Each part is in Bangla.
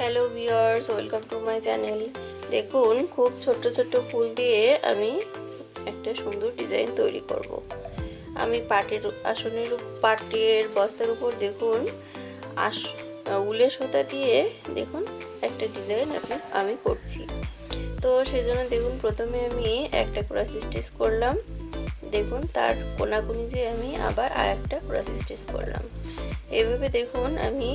Hello viewers welcome to my channel দেখুন, খুব ছোট্ট ছোট্ট ফুল দিয়ে আমি একটা সুন্দর ডিজাইন তৈরি করব। আমি পাটের আসনের পাটের বস্তার উপর দেখুন, আস, উলের সুতা দিয়ে দেখুন একটা ডিজাইন আপনি, আমি করছি। তো সেজন্য দেখুন, প্রথমে আমি একটা ক্রস স্টিচ করলাম। দেখুন, তার কোনাকুনি যে আমি আবার আর একটা ক্রস স্টিচ করলাম। এভাবে দেখুন, আমি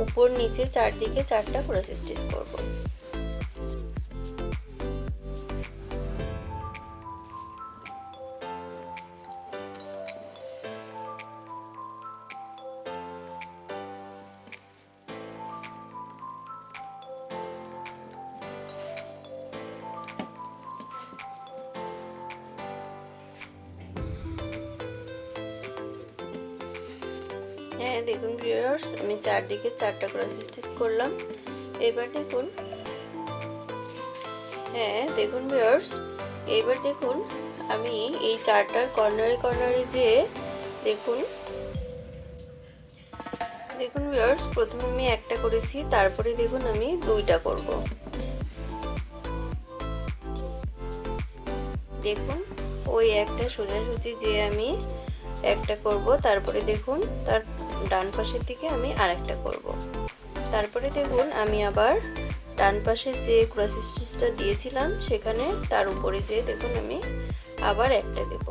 উপর নিচে চারদিকে চারটা স্টিচ করব। হ্যাঁ দেখুন ভিউয়ার্স আমি চারদিকে চারটা ক্রস স্টিচ করলাম। এবার দেখুন হ্যাঁ দেখুন ভিউয়ার্স এবার দেখুন, আমি এই চারটার কর্নারে কর্নারে যে, দেখুন দেখুন ভিউয়ার্স প্রথমে আমি একটা করেছি, তারপরে দেখুন আমি দুইটা করব। দেখুন, ওই একটা সোজাসুজি যে আমি একটা করব, তারপরে দেখুন, তার ডান পাশের দিকে আমি আরেকটা করব। তারপরে দেখুন, আমি আবার ডান পাশে যে ক্রস স্টিচটা দিয়েছিলাম, সেখানে তার উপরে যে দেখুন, আমি আবার একটা দেব।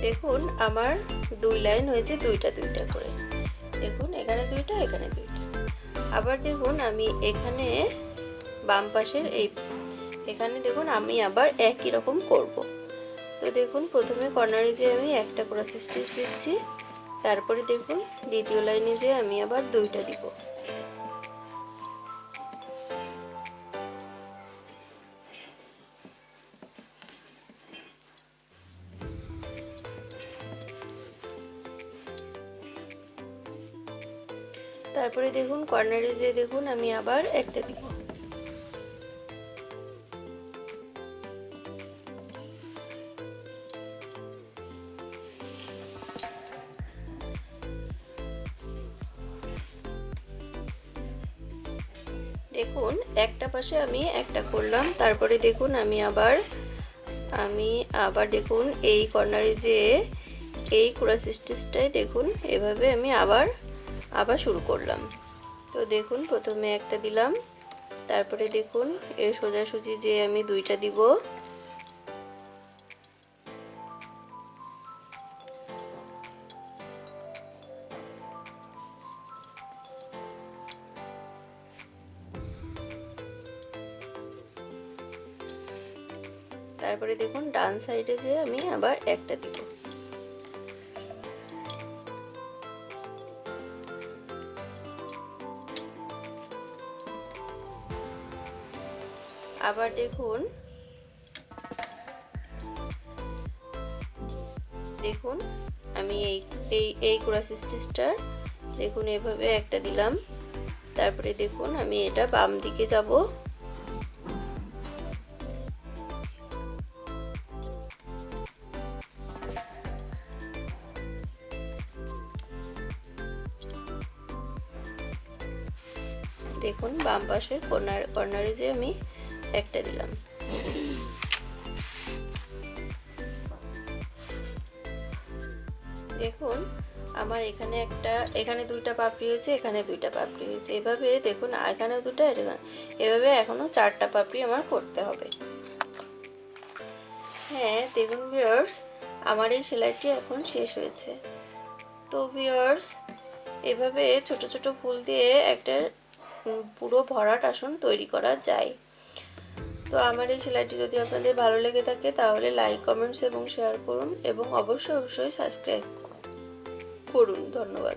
দেখুন, আমার দুই লাইন হয়েছে দুইটা দুইটা করে। দেখুন, এখানে দুইটা এখানে দুইটা। আবার দেখুন, আমি এখানে বাম পাশের এই, এখানে দেখুন, আমি আবার একই রকম করব। তো দেখুন, প্রথমে কর্নারে যে আমি একটা ক্রস স্টিচ দিচ্ছি। তারপরে দেখুন, দ্বিতীয় লাইনে যে আমি আবার দুইটা দিব। তারপরে দেখুন, কর্নারে যে দেখুন, আমি আবার একটা দিব। দেখুন, একটা পাশে আমি একটা করলাম, তারপরে দেখুন আমি আবার আমি আবার দেখুন এই কর্নারে যে এই ক্রস স্টিচটাই দেখুন, এভাবে আমি আবার আবার শুরু করলাম। তো দেখুন, প্রথমে একটা দিলাম, তারপরে দেখুন, এর সোজাসুজি যে আমি দুইটা দিব তারপরে দেখুন ডান সাইডে যে আমি আবার একটা দিব। আবার দেখুন দেখুন আমি এই এই এই ক্রস দেখুন এভাবে একটা দিলাম। তারপরে দেখুন আমি এটা বাম দিকে যাব। দেখুন, বাম পাশের কর্নার কর্নারে যে আমি একটা দিলাম। দেখুন, আমার এখানে একটা, এখানে দুইটা পাপড়ি হয়েছে, এখানে দুইটা পাপড়ি হয়েছে। এভাবে দেখুন এখানে দুটো এভাবে এখনও চারটা পাপড়ি আমার করতে হবে। হ্যাঁ দেখুন ভিওর্স আমার এই সেলাইটি এখন শেষ হয়েছে। তো ভিওর্স এভাবে ছোট ছোট ফুল দিয়ে একটা পুরো ভরাট আসন তৈরি করা যায়। তো আমার এই সেলাইটি যদি আপনাদের ভালো লেগে থাকে, তাহলে লাইক কমেন্টস এবং শেয়ার করুন এবং অবশ্যই অবশ্যই সাবস্ক্রাইব করুন। ধন্যবাদ।